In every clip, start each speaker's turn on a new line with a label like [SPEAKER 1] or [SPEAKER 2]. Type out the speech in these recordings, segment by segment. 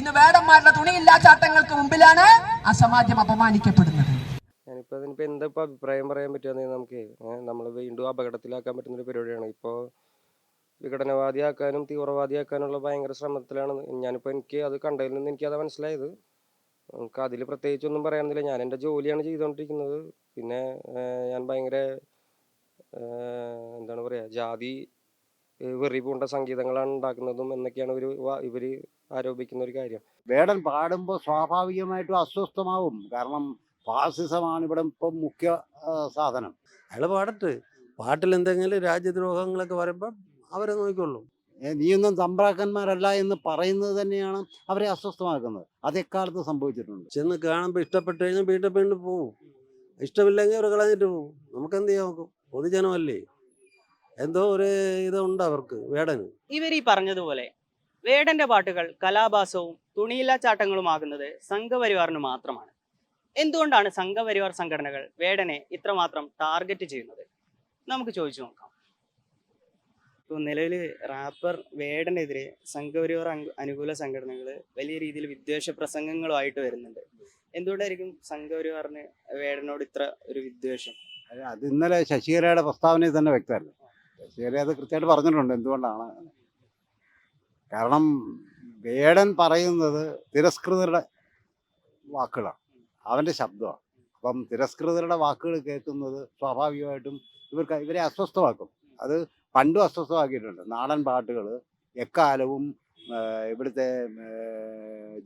[SPEAKER 1] ഇന്ന് വേടന്മാരുടെ തുണിയില്ലാ ചാട്ടങ്ങൾക്ക് മുമ്പിലാണ് അസമാധ്യം അപമാനിക്കപ്പെടുന്നത്.
[SPEAKER 2] ഞാനിപ്പോൾ അതിനിപ്പോൾ എന്താ ഇപ്പോൾ അഭിപ്രായം പറയാൻ പറ്റുക നമുക്ക് നമ്മൾ വീണ്ടും അപകടത്തിലാക്കാൻ പറ്റുന്ന ഒരു പരിപാടിയാണ്. ഇപ്പോൾ വിഘടനവാദിയാക്കാനും തീവ്രവാദിയാക്കാനുള്ള ഭയങ്കര ശ്രമത്തിലാണ്. ഞാനിപ്പോൾ എനിക്ക് അത് കണ്ടതിൽ നിന്ന് എനിക്കത് മനസ്സിലായത്. നമുക്ക് അതിൽ പ്രത്യേകിച്ചൊന്നും പറയാനില്ല ഞാൻ എന്റെ ജോലിയാണ് ചെയ്തുകൊണ്ടിരിക്കുന്നത്. പിന്നെ ഞാൻ ഭയങ്കര എന്താണ് പറയുക ജാതി വെറി പൂണ്ട സംഗീതങ്ങളാണ് ഉണ്ടാക്കുന്നതും എന്നൊക്കെയാണ് ഇവർ ഇവർ ആരോപിക്കുന്ന ഒരു കാര്യം.
[SPEAKER 3] വേടൻ പാടുമ്പോൾ സ്വാഭാവികമായിട്ടും അസ്വസ്ഥമാവും. കാരണം ഫാസിസമാണ് ഇവിടെ ഇപ്പം മുഖ്യ സാധനം.
[SPEAKER 4] അയാൾ പാടട്ടെ. പാട്ടിൽ എന്തെങ്കിലും രാജ്യദ്രോഹങ്ങളൊക്കെ വരുമ്പം അവരെ നോക്കിക്കൊള്ളും.
[SPEAKER 3] നീയൊന്നും തമ്പ്രാക്കന്മാരല്ല എന്ന് പറയുന്നത് തന്നെയാണ് അവരെ അസ്വസ്ഥമാക്കുന്നത്. അത് എക്കാലത്ത് സംഭവിച്ചിട്ടുണ്ട്.
[SPEAKER 4] ചെന്ന് കാണുമ്പോൾ ഇഷ്ടപ്പെട്ട് കഴിഞ്ഞാൽ വീട്ടിൽ പെണ്ണ് പോവും. ഇഷ്ടമില്ലെങ്കിൽ അവർ കളഞ്ഞിട്ട് പോവും. നമുക്ക് എന്ത് ചെയ്യാൻ നോക്കും? പൊതുജനമല്ലേ? എന്തോ ഒരു ഇതുണ്ട് അവർക്ക് വേടന്.
[SPEAKER 5] ഇവർ ഈ പറഞ്ഞതുപോലെ വേടന്റെ പാട്ടുകൾ കലാഭാസവും തുണിയില്ലാ ചാട്ടങ്ങളുമാകുന്നത് സംഘപരിവാറിന് മാത്രമാണ്. എന്തുകൊണ്ടാണ് സംഘപരിവാർ സംഘടനകൾ വേടനെ ഇത്രമാത്രം ടാർഗറ്റ് ചെയ്യുന്നത്? നമുക്ക് ചോദിച്ചു നോക്കാം. ഇപ്പോൾ നിലവിൽ റാപ്പർ വേടനെതിരെ സംഘപരിവാർ അനുകൂല സംഘടനകൾ വലിയ രീതിയിൽ വിദ്വേഷ പ്രസംഗങ്ങളുമായിട്ട് വരുന്നുണ്ട്. എന്തുകൊണ്ടായിരിക്കും സംഘപരിവാറിന് വേടനോട് ഇത്ര ഒരു വിദ്വേഷം?
[SPEAKER 3] അത് അത് ഇന്നലെ ശശികലയുടെ പ്രസ്താവനയിൽ തന്നെ വ്യക്തമല്ലേ? ശശികല അത് കൃത്യമായിട്ട് പറഞ്ഞിട്ടുണ്ട് എന്തുകൊണ്ടാണ് കാരണം വേടൻ പറയുന്നത് തിരസ്കൃതരുടെ വാക്കുകളാണ്. അവന്റെ ശബ്ദമാണ്. അപ്പം തിരസ്കൃതരുടെ വാക്കുകൾ കേൾക്കുന്നത് സ്വാഭാവികമായിട്ടും ഇവർക്ക് ഇവരെ അസ്വസ്ഥമാക്കും. അത് പണ്ടും അസ്വസ്ഥമാക്കിയിട്ടുണ്ട്. നാടൻ പാട്ടുകൾ എക്കാലവും ഇവിടുത്തെ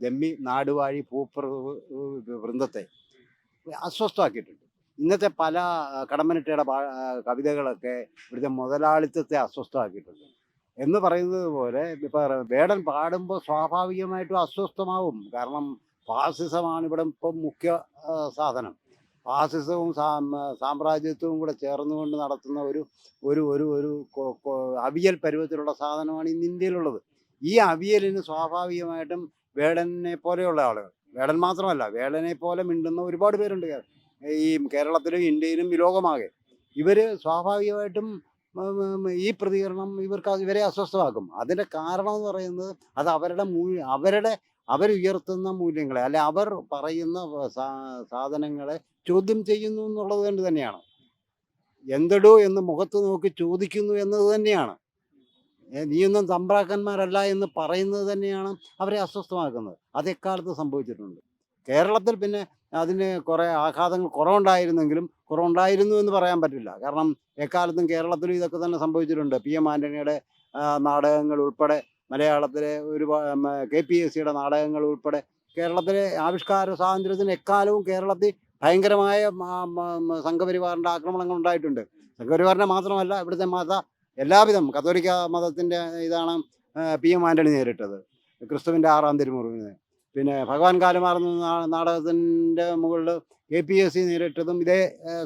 [SPEAKER 3] ജമ്മി നാടുവാഴി പൂപ്പർ വൃന്ദത്തെ അസ്വസ്ഥമാക്കിയിട്ടുണ്ട്. ഇന്നത്തെ പല ആ, കവിതകളൊക്കെ ഇവിടുത്തെ മുതലാളിത്തത്തെ അസ്വസ്ഥമാക്കിയിട്ടുണ്ട്. എന്ന് പറയുന്നത് പോലെ ഇപ്പം വേടൻ പാടുമ്പോൾ സ്വാഭാവികമായിട്ടും അസ്വസ്ഥമാവും. കാരണം ഫാസിസമാണ് ഇവിടെ ഇപ്പം മുഖ്യ സാധനം. ഫാസിസവും സാമ്രാജ്യത്വവും കൂടെ ചേർന്നുകൊണ്ട് നടത്തുന്ന ഒരു ഒരു ഒരു ഒരു അവിയൽ പരുവത്തിലുള്ള സാധനമാണ് ഇന്ന് ഇന്ത്യയിലുള്ളത്. ഈ അവിയലിന് സ്വാഭാവികമായിട്ടും വേടനെ പോലെയുള്ള ആളുകൾ വേടൻ മാത്രമല്ല വേടനെ പോലെ മിണ്ടുന്ന ഒരുപാട് പേരുണ്ട്. ഈ കേരളത്തിലും ഇന്ത്യയിലും വിലോകമാകെ ഇവർ സ്വാഭാവികമായിട്ടും ഈ പ്രതികരണം ഇവർക്ക് ഇവരെ അസ്വസ്ഥമാക്കും. അതിന്റെ കാരണം എന്ന് പറയുന്നത് അത് അവരുടെ മൂ അവരുടെ അവരുയർത്തുന്ന മൂല്യങ്ങളെ അല്ലെ അവർ പറയുന്ന സാധനങ്ങളെ ചോദ്യം ചെയ്യുന്നു എന്നുള്ളത് കൊണ്ട് തന്നെയാണ്. എന്തെടോ എന്ന് മുഖത്ത് നോക്കി ചോദിക്കുന്നു എന്നത് തന്നെയാണ്. നീയൊന്നും തമ്പ്രാക്കന്മാരല്ല എന്ന് പറയുന്നത് തന്നെയാണ് അവരെ അസ്വസ്ഥമാക്കുന്നത്. അത് എക്കാലത്ത് സംഭവിച്ചിട്ടുണ്ട്. കേരളത്തിൽ പിന്നെ അതിന് കുറേ ആഘാതങ്ങൾ കുറവുണ്ടായിരുന്നെങ്കിലും കുറവുണ്ടായിരുന്നു എന്ന് പറയാൻ പറ്റില്ല. കാരണം എക്കാലത്തും കേരളത്തിലും ഇതൊക്കെ തന്നെ സംഭവിച്ചിട്ടുണ്ട്. പി എം ആന്റണിയുടെ നാടകങ്ങൾ ഉൾപ്പെടെ മലയാളത്തിലെ ഒരു കെ പി എസ് സിയുടെ നാടകങ്ങൾ ഉൾപ്പെടെ കേരളത്തിലെ ആവിഷ്കാര സ്വാതന്ത്ര്യത്തിന് എക്കാലവും കേരളത്തിൽ ഭയങ്കരമായ സംഘപരിവാറിന്റെ ആക്രമണങ്ങൾ ഉണ്ടായിട്ടുണ്ട്. സംഘപരിവാറിനെ മാത്രമല്ല ഇവിടുത്തെ മത എല്ലാവിധം കത്തോലിക്ക മതത്തിന്റെ ഇതാണ് പി എം ആന്റണി നേരിട്ടത്. ക്രിസ്തുവിന്റെ ആറാം തിരുമുറിവിന്. പിന്നെ ഭഗവാൻ കാലമാർന്ന നാടകത്തിന്റെ മുകളിൽ കെ പി എസ് സി നേരിട്ടതും ഇതേ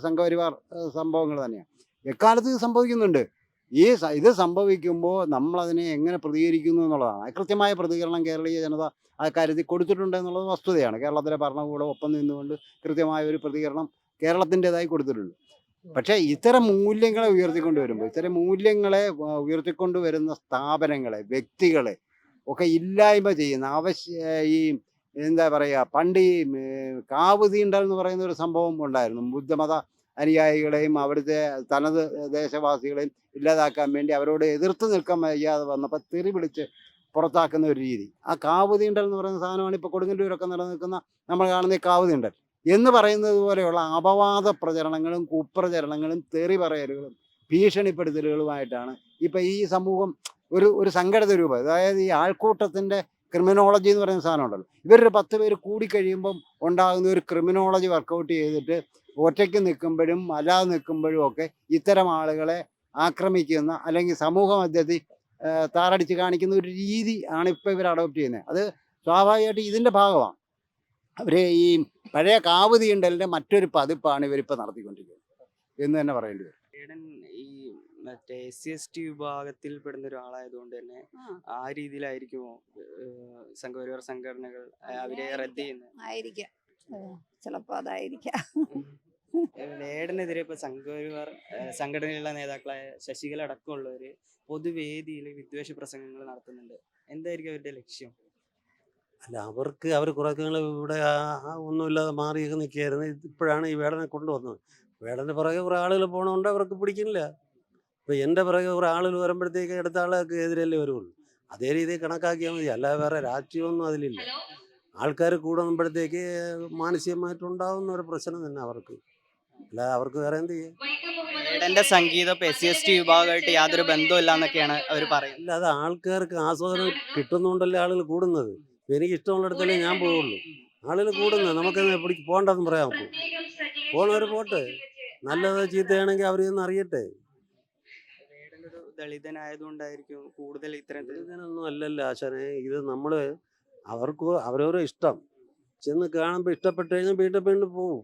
[SPEAKER 3] സംഘപരിവാർ സംഭവങ്ങൾ തന്നെയാണ് എക്കാലത്ത് ഇത് സംഭവിക്കുന്നുണ്ട്. ഈ ഇത് സംഭവിക്കുമ്പോൾ നമ്മളതിനെ എങ്ങനെ പ്രതികരിക്കുന്നു എന്നുള്ളതാണ്. കൃത്യമായ പ്രതികരണം കേരളീയ ജനത ആ കരുതി കൊടുത്തിട്ടുണ്ട് എന്നുള്ളത് വസ്തുതയാണ്. കേരളത്തിലെ ഭരണകൂടം ഒപ്പം നിന്നുകൊണ്ട് കൃത്യമായ ഒരു പ്രതികരണം കേരളത്തിന്റെതായി കൊടുത്തിട്ടുണ്ട്. പക്ഷേ ഇത്തരം മൂല്യങ്ങളെ ഉയർത്തിക്കൊണ്ട് വരുമ്പോൾ ഇത്തരം മൂല്യങ്ങളെ ഉയർത്തിക്കൊണ്ട് വരുന്ന സ്ഥാപനങ്ങളെ വ്യക്തികളെ ഒക്കെ ഇല്ലായ്മ ചെയ്യുന്ന ആവശ്യ ഈ എന്താ പറയുക പണ്ട് ഈ കാവ് തീണ്ടൽ എന്ന് പറയുന്ന ഒരു സംഭവം ഉണ്ടായിരുന്നു. ബുദ്ധമത അനുയായികളെയും അവിടുത്തെ തനത് ദേശവാസികളെയും ഇല്ലാതാക്കാൻ വേണ്ടി അവരോട് എതിർത്ത് നിൽക്കാൻ വയ്യാതെ വന്നപ്പോൾ തെറി വിളിച്ച് പുറത്താക്കുന്ന ഒരു രീതി. ആ കാവ് തീണ്ടൽ എന്ന് പറയുന്ന സാധനമാണ് ഇപ്പോൾ കൊടുങ്ങല്ലൂരൊക്കെ നിലനിൽക്കുന്ന നമ്മൾ കാണുന്ന ഈ കാവ് തീണ്ടൽ. എന്ന് പറയുന്നത് പോലെയുള്ള അപവാദ പ്രചരണങ്ങളും കുപ്രചരണങ്ങളും തെറി പറയലുകളും ഭീഷണിപ്പെടുത്തലുകളുമായിട്ടാണ് ഇപ്പം ഈ സമൂഹം ഒരു ഒരു സംഘടിത രൂപം. അതായത് ഈ ആൾക്കൂട്ടത്തിന്റെ ക്രിമിനോളജി എന്ന് പറയുന്ന സാധനം ഉണ്ടല്ലോ. ഇവരൊരു പത്ത് പേര് കൂടിക്കഴിയുമ്പം ഉണ്ടാകുന്ന ഒരു ക്രിമിനോളജി വർക്കൗട്ട് ചെയ്തിട്ട് ഒറ്റയ്ക്ക് നിൽക്കുമ്പോഴും അല്ലാതെ നിൽക്കുമ്പോഴും ഒക്കെ ഇത്തരം ആളുകളെ ആക്രമിക്കുന്ന അല്ലെങ്കിൽ സമൂഹ മധ്യത്തിൽ താറടിച്ച് കാണിക്കുന്ന ഒരു രീതി ആണ് ഇപ്പോൾ ഇവർ അഡോപ്റ്റ് ചെയ്യുന്നത്. അത് സ്വാഭാവികമായിട്ട് ഇതിന്റെ ഭാഗമാണ്. അവർ ഈ പഴയ കാവ് മറ്റൊരു പതിപ്പാണ് ഇവരിപ്പോൾ നടത്തിക്കൊണ്ടിരിക്കുന്നത് എന്ന് തന്നെ പറയേണ്ടി വരും.
[SPEAKER 5] ഈ മറ്റേ എസ് സി എസ് ടി വിഭാഗത്തിൽ പെടുന്ന ഒരാളായതുകൊണ്ട് തന്നെ ആ രീതിയിലായിരിക്കുമോ സംഘപരിവാർ സംഘടനകൾ അവരെ റദ്ദ് ചെയ്യുന്നത്?
[SPEAKER 6] ആയിരിക്കാം. ചിലപ്പോ അതായിരിക്കാം.
[SPEAKER 5] ഏഹ് വേടനെതിരെ ഇപ്പൊ സംഘപരിവാർ സംഘടനയിലുള്ള നേതാക്കളായ ശശികല അടക്കമുള്ളവര് പൊതുവേദിയിൽ വിദ്വേഷ പ്രസംഗങ്ങൾ നടത്തുന്നുണ്ട്. എന്തായിരിക്കും അവരുടെ ലക്ഷ്യം?
[SPEAKER 4] അല്ല അവർക്ക് അവർ കുറേ കാലം ഇവിടെ ഒന്നുമില്ലാതെ മാറിയൊക്കെ നിൽക്കുകയായിരുന്നു. ഇപ്പോഴാണ് ഈ വേടനെ കൊണ്ടുവന്നത്. വേടന്റെ പുറകെ കുറേ ആളുകൾ പോകണമുണ്ട് അവർക്ക് പിടിക്കുന്നില്ല. ഇപ്പം എന്റെ പുറകെ കുറേ ആളുകൾ വരുമ്പോഴത്തേക്ക് അടുത്ത ആൾക്ക് എതിരല്ലേ വരുള്ളൂ അതേ രീതിയിൽ കണക്കാക്കിയാൽ മതി. അല്ലാതെ വേറെ രാഷ്ട്രീയമൊന്നും അതിലില്ല. ആൾക്കാർ കൂടുമ്പോഴത്തേക്ക് മാനസികമായിട്ടുണ്ടാവുന്ന ഒരു പ്രശ്നം തന്നെ അവർക്ക്. അല്ലാതെ അവർക്ക് വേറെ എന്ത് ചെയ്യും?
[SPEAKER 5] വേടന്റെ സംഗീതം ഇപ്പൊ എസ് സി എസ് ടി വിഭാഗമായിട്ട് യാതൊരു ബന്ധമില്ല എന്നൊക്കെയാണ് അവർ പറയുന്നത്.
[SPEAKER 4] അല്ലാതെ ആൾക്കാർക്ക് ആസ്വാദനം കിട്ടുന്നുണ്ടല്ലേ ആളുകൾ കൂടുന്നത്? എനിക്ക് ഇഷ്ടമുള്ളിടത്തല്ലേ ഞാൻ പോവുള്ളൂ. ആളുകൾ കൂടുന്നത് നമുക്ക് എപ്പിടി പോകണ്ടെന്ന് പറയാൻ നോക്കും പോണവർ പോട്ടെ. നല്ലത് ചീത്തയാണെങ്കിൽ അവരൊന്നും അറിയട്ടെ.
[SPEAKER 5] ദളിതനായതുകൊണ്ടായിരിക്കും കൂടുതൽ ഇത്തരത്തിൽ
[SPEAKER 4] ദളിതനൊന്നും അല്ലല്ലോ ആശാനെ. ഇത് നമ്മൾ അവർക്ക് അവരവരെ ഇഷ്ടം. ചെന്ന് കാണുമ്പോൾ ഇഷ്ടപ്പെട്ട് കഴിഞ്ഞാൽ വീട്ടിൽ പെണ്ണു പോവും.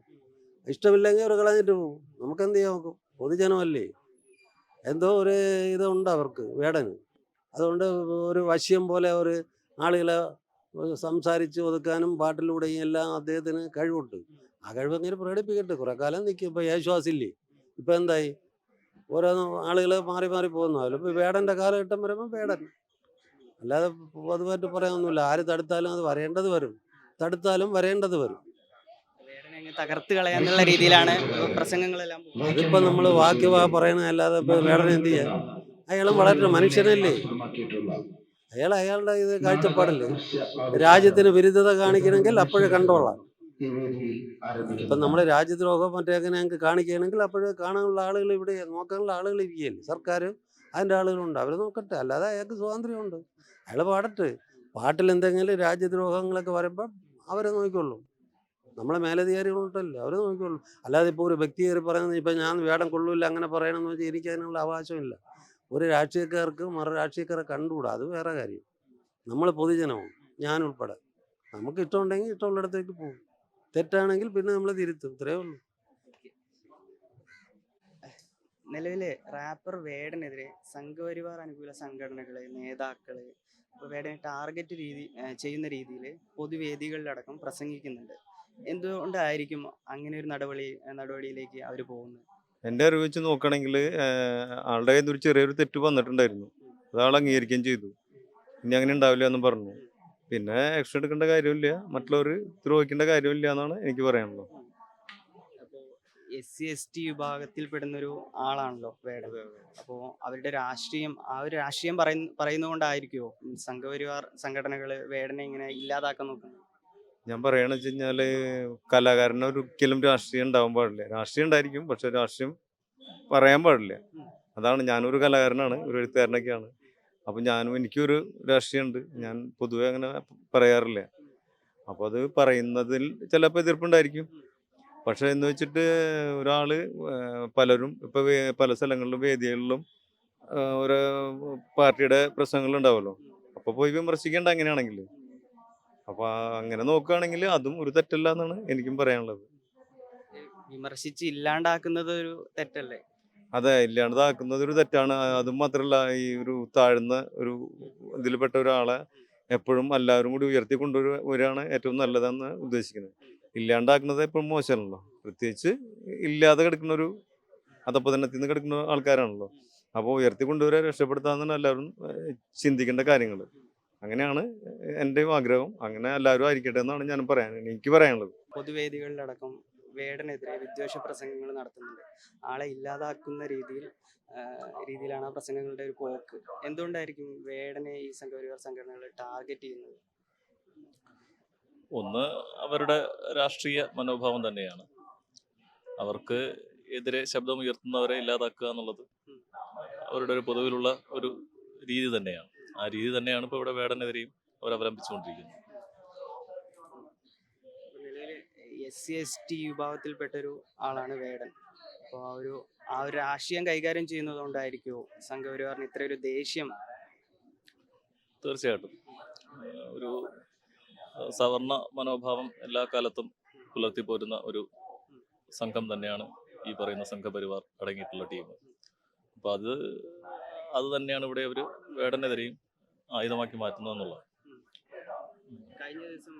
[SPEAKER 4] ഇഷ്ടമില്ലെങ്കിൽ അവർ കളഞ്ഞിട്ട് പോവും. നമുക്ക് എന്ത് ചെയ്യാൻ നോക്കും? പൊതുജനമല്ലേ? എന്തോ ഒരു ഇതുണ്ട് അവർക്ക് വേടന്. അതുകൊണ്ട് ഒരു വശ്യം പോലെ ഒരു ആളുകളെ സംസാരിച്ച് ഒതുക്കാനും പാട്ടിലൂടെയും എല്ലാം അദ്ദേഹത്തിന് കഴിവുണ്ട്. ആ കഴിവ് അങ്ങനെ പ്രകടിപ്പിക്കട്ടെ. കുറെ കാലം നിൽക്കും ഇപ്പോൾ യേശുവാസില്ലേ ഇപ്പം എന്തായി? ഓരോ ആളുകൾ മാറി മാറി പോകുന്നു. അതിലിപ്പോൾ വേടന്റെ കാലഘട്ടം വരുമ്പോൾ വേടൻ. അല്ലാതെ പൊതുവായിട്ട് പറയാനൊന്നുമില്ല. ആര് തടുത്താലും അത് വരേണ്ടത് വരും. തടുത്താലും വരേണ്ടത് വരും.
[SPEAKER 5] തകർത്ത് കളയാന്നുള്ള രീതിയിലാണ് പ്രസംഗങ്ങളെല്ലാം
[SPEAKER 4] അതിപ്പോ നമ്മൾ വാക്ക് വാ പറയണതല്ലാതെ ഇപ്പോൾ വേടനെ എന്ത് ചെയ്യാം? അയാളും വളരെ മനുഷ്യനല്ലേ? അയാൾ അയാളുടെ ഇത് കാഴ്ചപ്പാടല്ലേ? രാജ്യത്തിന് വിരുദ്ധത കാണിക്കണമെങ്കിൽ അപ്പോഴേ കണ്ടോളാം ഇപ്പം നമ്മുടെ രാജ്യദ്രോഹം അങ്ങനെ ഞങ്ങൾക്ക് കാണിക്കുകയാണെങ്കിൽ അപ്പോൾ കാണാനുള്ള ആളുകൾ ഇവിടെ നോക്കാനുള്ള ആളുകൾ ഇരിക്കുകയല്ലേ? സർക്കാർ അതിന്റെ ആളുകളുണ്ട്. അവർ നോക്കട്ടെ. അല്ലാതെ അയാൾക്ക് സ്വാതന്ത്ര്യമുണ്ട്. അയാൾ പാടട്ടെ. പാട്ടിൽ എന്തെങ്കിലും രാജ്യദ്രോഹങ്ങളൊക്കെ വരുമ്പം അവരെ നോക്കിക്കൊള്ളും. നമ്മളെ മേലധികാരികളുണ്ടല്ലോ? അവരെ നോക്കിക്കൊള്ളും. അല്ലാതെ ഇപ്പോൾ ഒരു വ്യക്തി കയറി പറയുന്നത് ഇപ്പം ഞാൻ വേടം കൊള്ളൂല്ല അങ്ങനെ പറയണമെന്ന് വെച്ചാൽ എനിക്ക് അതിനുള്ള അവകാശമില്ല ഒരു രാഷ്ട്രീയക്കാർക്ക് മറു രാഷ്ട്രീയക്കാരെ കണ്ടുകൂടാ? അത് വേറെ കാര്യം. നമ്മൾ പൊതുജനവും ഞാൻ ഉൾപ്പെടെ. നമുക്ക് ഇഷ്ടമുണ്ടെങ്കിൽ ഇഷ്ടമുള്ളിടത്തേക്ക് പോകും. തെറ്റാണെങ്കിൽ പിന്നെ നമ്മൾ തിരുത്തും. ഇത്രയേ ഉള്ളൂ.
[SPEAKER 5] നിലവിൽ റാപ്പർ വേടനെതിരെ സംഘപരിവാർ അനുകൂല സംഘടനകൾ നേതാക്കൾ വേടനെ ടാർഗറ്റ് രീതി ചെയ്യുന്ന രീതിയിൽ പൊതുവേദികളിലടക്കം പ്രസംഗിക്കുന്നുണ്ട്. എന്തുകൊണ്ടായിരിക്കും അങ്ങനെ ഒരു നടപടി നടപടിയിലേക്ക് അവർ പോകുന്നത്?
[SPEAKER 7] എന്റെ അറിവ് വെച്ച് നോക്കുകയാണെങ്കിൽ ആളുടെ കയ്യിൽ നിന്ന് ഒരു ചെറിയൊരു തെറ്റ് വന്നിട്ടുണ്ടായിരുന്നു. അത് ആൾ അംഗീകരിക്കുകയും ചെയ്തു. ഇനി അങ്ങനെ ഉണ്ടാവില്ല എന്ന് പറഞ്ഞു. പിന്നെ ആക്ഷൻ എടുക്കേണ്ട കാര്യമില്ല. മറ്റുള്ളവർ ദ്രോഹിക്കേണ്ട കാര്യമില്ല എന്നാണ് എനിക്ക് പറയാനുള്ളത്
[SPEAKER 5] എസ് സി എസ് ടി വിഭാഗത്തിൽപ്പെടുന്ന ഒരു ആളാണല്ലോ വേട അപ്പോൾ അവരുടെ രാഷ്ട്രീയം ആ ഒരു രാഷ്ട്രീയം പറയുന്ന പറയുന്നതുകൊണ്ടായിരിക്കുമോ സംഘപരിവാർ സംഘടനകൾ വേടനെ ഇങ്ങനെ ഇല്ലാതാക്കാൻ നോക്കുന്നത്?
[SPEAKER 7] ഞാൻ പറയണെന്ന് വെച്ച് കഴിഞ്ഞാൽ കലാകാരന് ഒരിക്കലും രാഷ്ട്രീയം ഉണ്ടാവാൻ പാടില്ല. രാഷ്ട്രീയം ഉണ്ടായിരിക്കും പക്ഷെ രാഷ്ട്രീയം പറയാൻ പാടില്ല. അതാണ് ഞാനൊരു കലാകാരനാണ് ഒരു എഴുത്തുകാരനൊക്കെയാണ്. അപ്പം ഞാനും എനിക്കൊരു രാഷ്ട്രീയമുണ്ട് ഞാൻ പൊതുവെ അങ്ങനെ പറയാറില്ല. അപ്പോൾ അത് പറയുന്നതിൽ ചിലപ്പോൾ എതിർപ്പുണ്ടായിരിക്കും. പക്ഷേ എന്ന് വെച്ചിട്ട് ഒരാൾ പലരും ഇപ്പോൾ പല സ്ഥലങ്ങളിലും വേദികളിലും ഓരോ പാർട്ടിയുടെ പ്രശ്നങ്ങളുണ്ടാവുമല്ലോ അപ്പോൾ പോയി വിമർശിക്കേണ്ട അങ്ങനെയാണെങ്കിൽ അപ്പോൾ അങ്ങനെ നോക്കുകയാണെങ്കിൽ അതും ഒരു തെറ്റല്ല എന്നാണ് എനിക്കും പറയാനുള്ളത്.
[SPEAKER 5] വിമർശിച്ച് ഇല്ലാണ്ടാക്കുന്നത് ഒരു തെറ്റല്ലേ?
[SPEAKER 7] അതെ ഇല്ലാണ്ടതാക്കുന്നത് ഒരു തെറ്റാണ്. അതും മാത്രമല്ല ഈ ഒരു താഴ്ന്ന ഒരു ഇതിൽപ്പെട്ട ഒരാളെ എപ്പോഴും എല്ലാവരും കൂടി ഉയർത്തി കൊണ്ടുവരാണ് ഏറ്റവും നല്ലതെന്ന് ഉദ്ദേശിക്കുന്നത്. ഇല്ലാണ്ടാക്കുന്നത് എപ്പോഴും മോശമാണല്ലോ. പ്രത്യേകിച്ച് ഇല്ലാതെ കിടക്കുന്ന ഒരു തന്നെ നിന്ന് കിടക്കുന്ന ആൾക്കാരാണല്ലോ. അപ്പോൾ ഉയർത്തി കൊണ്ടുവരാൻ രക്ഷപ്പെടുത്താമെന്നാണ് എല്ലാവരും ചിന്തിക്കേണ്ട കാര്യങ്ങൾ. അങ്ങനെയാണ് എന്റെയും ആഗ്രഹം. അങ്ങനെ എല്ലാവരും ആയിരിക്കട്ടെ എന്നാണ് ഞാൻ പറയാൻ എനിക്ക് പറയാനുള്ളത്.
[SPEAKER 5] പൊതുവേദികളിലടക്കം വേടനെതിരെ വിദ്വേഷ പ്രസംഗങ്ങൾ നടത്തുന്നുണ്ട്. ആളെ ഇല്ലാതാക്കുന്ന രീതിയിൽ രീതിയിലാണ് ആ പ്രസംഗങ്ങളുടെ ഒരു പോക്ക്. എന്തുകൊണ്ടായിരിക്കും വേടനെ ഈ സംഘപരിവാർ സംഘടനകൾ ടാർഗറ്റ് ചെയ്യുന്നത്?
[SPEAKER 8] ഒന്ന് അവരുടെ രാഷ്ട്രീയ മനോഭാവം തന്നെയാണ്. അവർക്ക് എതിരെ ശബ്ദം ഉയർത്തുന്നവരെ ഇല്ലാതാക്കുക എന്നുള്ളത് അവരുടെ ഒരു പൊതുവിലുള്ള ഒരു രീതി തന്നെയാണ്. ആ രീതി തന്നെയാണ് ഇപ്പോൾ ഇവിടെ വേടനെതിരെയും അവർ അവലംബിച്ചുകൊണ്ടിരിക്കുന്നത്
[SPEAKER 5] എസ് സി എസ് ടി വിഭാഗത്തിൽപ്പെട്ട ഒരു ആളാണ് വേടൻ. അപ്പോൾ ആ ഒരു ആ ഒരു രാഷ്ട്രീയം കൈകാര്യം ചെയ്യുന്നത് കൊണ്ടായിരിക്കുമോ സംഘപരിവാറിന് ഇത്ര ഒരു ദേഷ്യം?
[SPEAKER 8] തീർച്ചയായിട്ടും. ഒരു സവർണ മനോഭാവം എല്ലാ കാലത്തും പുലർത്തി പോരുന്ന ഒരു സംഘം തന്നെയാണ് ഈ പറയുന്ന സംഘപരിവാർ അടങ്ങിയിട്ടുള്ള ടീം. അപ്പോൾ അത് അത് തന്നെയാണ് ഇവിടെ അവർ വേടനെതിരെയും ആയുധമാക്കി മാറ്റുന്നതെന്നുള്ളത്
[SPEAKER 5] കഴിഞ്ഞ ദിവസം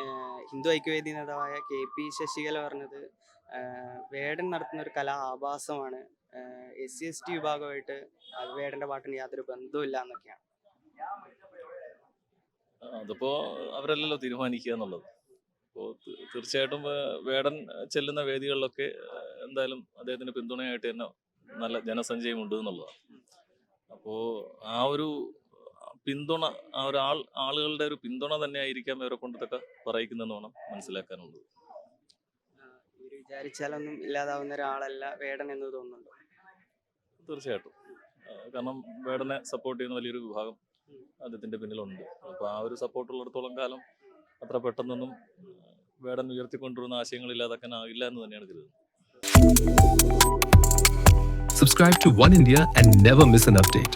[SPEAKER 5] ഏഹ്, ഹിന്ദു ഐക്യവേദി നേതാവായ കെ പി ശശികല പറഞ്ഞത് ഏഹ്, വേടൻ നടത്തുന്ന ഒരു കലാ ആഭാസമാണ്. എസ് സി എസ് ടി വിഭാഗമായിട്ട് വേടന്റെ പാട്ടിന് യാതൊരു ബന്ധവുമില്ല എന്നൊക്കെയാണ്.
[SPEAKER 8] അതിപ്പോ അവരല്ലല്ലോ തീരുമാനിക്കുക എന്നുള്ളത്. അപ്പോൾ തീർച്ചയായിട്ടും വേടൻ ചെല്ലുന്ന വേദികളിലൊക്കെ എന്തായാലും അദ്ദേഹത്തിന് പിന്തുണയായിട്ട് തന്നെ നല്ല ജനസഞ്ചയം ഉണ്ട് എന്നുള്ളതാണ്. അപ്പോൾ ആ ഒരു പിന്തുണ ഒരാൾ ഒരു ആളുകളുടെ ഒരു പിന്തുണ തന്നെ ആയിരിക്കാം ഇവരെ കൊണ്ടതൊക്കെ പറയിക്കുന്നതെന്ന് വേണം മനസ്സിലാക്കാനുള്ളത്.
[SPEAKER 5] വിചാരിച്ചാലൊന്നും ഇല്ലാതാവുന്ന ഒരാളല്ല വേടൻ എന്ന് തോന്നുന്നുണ്ടോ?
[SPEAKER 8] തീർച്ചയായിട്ടും. കാരണം വേടനെ സപ്പോർട്ട് ചെയ്യുന്ന വലിയൊരു വിഭാഗം അദ്ദേഹത്തിന്റെ പിന്നിലുണ്ട്. അപ്പൊ ആ ഒരു സപ്പോർട്ട് ഉള്ളിടത്തോളം കാലം അത്ര പെട്ടെന്നൊന്നും വേടൻ ഉയർത്തിക്കൊണ്ടിരുന്ന ആശയങ്ങൾ ഇല്ലാതാക്കാൻ ഇല്ലാതാക്കാനാകില്ല എന്ന് തന്നെയാണ് കരുതുന്നത്.
[SPEAKER 9] Subscribe to One India and never miss an update.